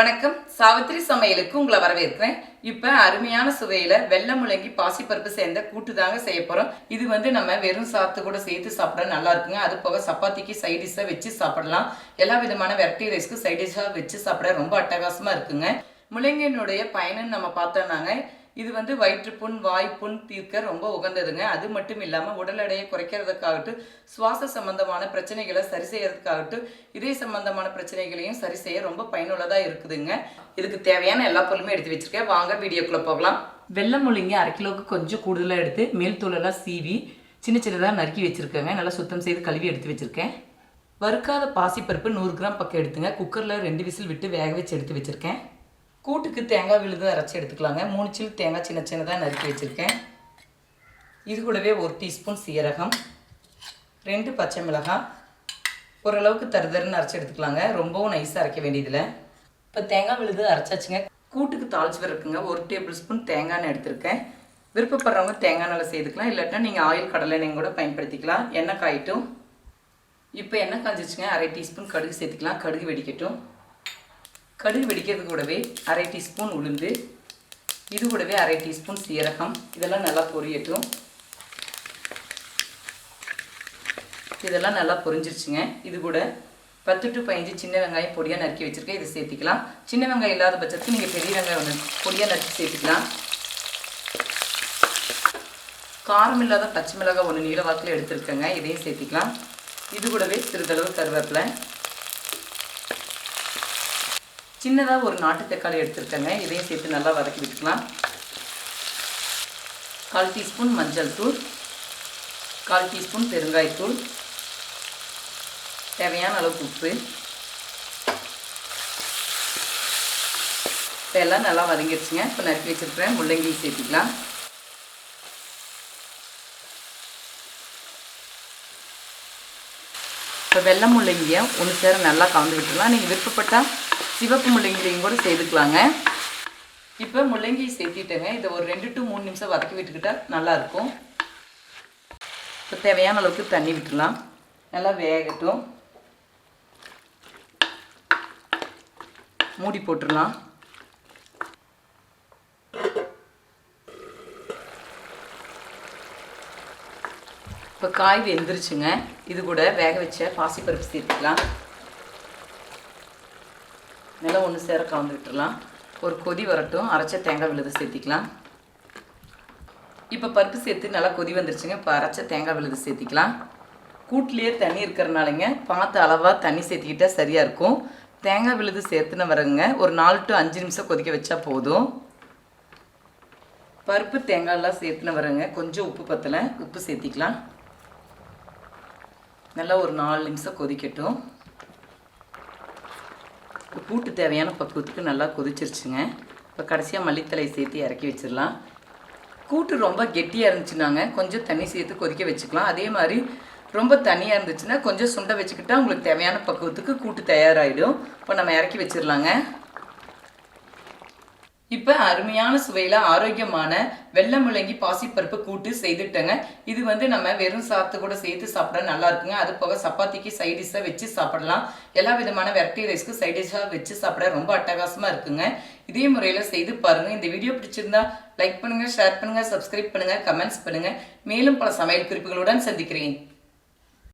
வணக்கம். சாவித்திரி சமையலுக்கு உங்களை வரவேற்கிறேன். இப்போ அருமையான சுவையில் வெள்ளை முழங்கி பாசிப்பருப்பு சேர்ந்த கூட்டு தாங்க செய்ய போகிறோம் இது வந்து நம்ம வெறும் சாத்து கூட சேர்த்து சாப்பிட நல்லா இருக்குங்க. அது போக சப்பாத்திக்கு சைடிஷாக வச்சு சாப்பிடலாம். எல்லா விதமான வெரைட்டி ரைஸ்க்கு சைடிஷாக வச்சு சாப்பிட ரொம்ப அட்டகாசமாக இருக்குங்க. முள்ளங்கியினுடைய பயனுன்னு நம்ம பார்த்தோம்னாங்க. இது வந்து வயிற்றுப்புண் வாய்ப்புண் தீர்க்க ரொம்ப உகந்ததுங்க. அது மட்டும் இல்லாமல் உடல் எடையை குறைக்கிறதுக்காகட்டும் சுவாச சம்பந்தமான பிரச்சனைகளை சரி செய்யறதுக்காகட்டும் இதய சம்பந்தமான பிரச்சனைகளையும் சரி செய்ய ரொம்ப பயனுள்ளதாக இருக்குதுங்க. இதுக்கு தேவையான எல்லா பொருளுமே எடுத்து வச்சிருக்கேன். வாங்க வீடியோக்குள்ளே போகலாம். வெள்ளை முள்ளிங்க அரை கிலோவுக்கு கொஞ்சம் கூடுதலாக எடுத்து மேல் தூளெல்லாம் சீவி சின்ன சின்னதாக நறுக்கி வச்சுருக்கேங்க. நல்லா சுத்தம் செய்து கழுவி எடுத்து வச்சுருக்கேன். வறுக்காத பாசிப்பருப்பு நூறு கிராம் பக்கம் எடுத்துங்க. குக்கரில் ரெண்டு விசில் விட்டு வேக வச்சு எடுத்து வச்சுருக்கேன். கூட்டுக்கு தேங்காய் விழுது அரைச்சி எடுத்துக்கலாங்க. மூணு சில் தேங்காய் சின்ன சின்னதாக நறுக்கி வச்சுருக்கேன். இது கூடவே ஒரு டீஸ்பூன் சீரகம் ரெண்டு பச்சை மிளகாய் ஓரளவுக்கு தருதருன்னு அரைச்சி எடுத்துக்கலாங்க. ரொம்பவும் நைஸாக அரைக்க வேண்டியதில்லை. இப்போ தேங்காய் விழுது அரைச்சாச்சுங்க. கூட்டுக்கு தாளிச்சு இருக்குங்க ஒரு டேபிள் ஸ்பூன் தேங்காய்னு எடுத்துருக்கேன் எடுத்திருக்கேன். விருப்பப்படுறவங்க தேங்காய் நல்லா சேர்த்துக்கலாம் இல்லாட்டா நீங்கள் ஆயில் கடலை எண்ணெய் கூட பயன்படுத்திக்கலாம். எண்ணெய் காயிட்டும். இப்போ எண்ணெய் காய்ச்சிச்சுங்க அரை டீஸ்பூன் கடுகு சேர்த்துக்கலாம். கடுகு வெடிக்கட்டும். கடுகு வெடிக்கிறது கூடவே அரை டீஸ்பூன் உளுந்து இது கூடவே அரை டீஸ்பூன் சீரகம். இதெல்லாம் நல்லா பொரியட்டும். இதெல்லாம் நல்லா பொரிஞ்சிருச்சுங்க. இது கூட பத்து டு பதினஞ்சு சின்ன வெங்காயம் பொடியாக நறுக்கி வச்சுருக்கேன். இதை சேர்த்திக்கலாம். சின்ன வெங்காயம் இல்லாத பட்சத்துக்கு நீங்கள் பெரிய வெங்காயம் பொடியாக நறுக்கி சேர்த்துக்கலாம். காரம் இல்லாத பச்சை மிளகாய் ஒன்று நீள வாக்கில் எடுத்துருக்கேங்க. இதையும் சேர்த்திக்கலாம். இது கூடவே சிறிதளவு கருவேப்பிலை. சின்னதாக ஒரு நாட்டு தக்காளி எடுத்துருக்கேங்க. இதையும் சேர்த்து நல்லா வதக்கி விட்டுக்கலாம். கால் டீஸ்பூன் மஞ்சள் தூள். கால் டீஸ்பூன் பெருங்காயத்தூள் தேவையான அளவுக்கு உப்பு. இப்போ எல்லாம் நல்லா வதங்கிடுச்சுங்க. இப்போ நறுக்கி வச்சுருக்கிறேன். முள்ளங்கி சேர்த்துக்கலாம். இப்போ வெள்ளை முள்ளங்கியை ஒன்று சேர நல்லா கலந்து விட்டுடலாம். நீங்கள் விருப்பப்பட்டால் சிவப்பு முள்ளங்கிலையும் கூட சேர்த்துக்கலாங்க. இப்போ முள்ளங்கி சேர்த்திட்டேங்க. இதை ஒரு ரெண்டு டு மூணு நிமிஷம் வதக்கி விட்டுக்கிட்டால் நல்லாயிருக்கும். இப்போ தேவையான அளவுக்கு தண்ணி விட்டுடலாம். நல்லா வேகட்டும். மூடி போட்டுடலாம். இப்போ காய் வெந்துருச்சுங்க. இது கூட வேக வச்ச பாசிப்பருப்பு சேர்த்துக்கலாம். நல்லா ஒன்று சேர கலந்து விட்டுடலாம் ஒரு கொதி வரட்டும். அரைச்ச தேங்காய் விழுது சேர்த்திக்கலாம். இப்போ பருப்பு சேர்த்து நல்லா கொதி வந்துருச்சுங்க. இப்போ அரைச்ச தேங்காய் விழுது சேர்த்திக்கலாம். கூட்டிலேயே தண்ணி இருக்கிறனாலங்க பார்த்து அளவாக தண்ணி சேர்த்திக்கிட்டால் சரியாக இருக்கும். தேங்காய் விழுது சேர்த்துன வரங்க ஒரு நாலு டு அஞ்சு நிமிஷம் கொதிக்க வச்சா போதும். பருப்பு தேங்காயெல்லாம் சேர்த்துன வரங்க கொஞ்சம் உப்பு பத்தலை. உப்பு சேர்த்திக்கலாம். நல்லா ஒரு நாலு நிமிஷம் கொதிக்கட்டும். இப்போ கூட்டு தேவையான பக்குவத்துக்கு நல்லா கொதிச்சிருச்சுங்க. இப்போ கடைசியாக மல்லித்தலை சேர்த்து இறக்கி வச்சிடலாம். கூட்டு ரொம்ப கெட்டியாக இருந்துச்சுனாங்க. கொஞ்சம் தண்ணி சேர்த்து கொதிக்க வச்சுக்கலாம். அதே மாதிரி ரொம்ப தனியாக இருந்துச்சுன்னா கொஞ்சம் சுண்டை வச்சுக்கிட்டா உங்களுக்கு தேவையான பக்குவத்துக்கு கூட்டு தயாராகிடும் இப்போ நம்ம இறக்கி வச்சிடலாங்க. இப்போ அருமையான சுவையில் ஆரோக்கியமான வெள்ளை முள்ளங்கி பாசிப்பருப்பு கூட்டு செய்துட்டேங்க. இது வந்து நம்ம வெறும் சாத்து கூட சேர்த்து சாப்பிட நல்லா இருக்குங்க. அது போக சப்பாத்திக்கு சைடிஷாக வச்சு சாப்பிடலாம். எல்லா விதமான வெரைட்டி ரைஸ்க்கு சைடிஷாக வச்சு சாப்பிட ரொம்ப அட்டகாசமாக இருக்குங்க. இதே முறையில் செய்து பாருங்கள் இந்த வீடியோ பிடிச்சிருந்தா லைக் பண்ணுங்கள் ஷேர் பண்ணுங்கள் சப்ஸ்கிரைப் பண்ணுங்கள் கமெண்ட்ஸ் பண்ணுங்கள் மேலும் பல சமையல் குறிப்புகளுடன் சந்திக்கிறேன்.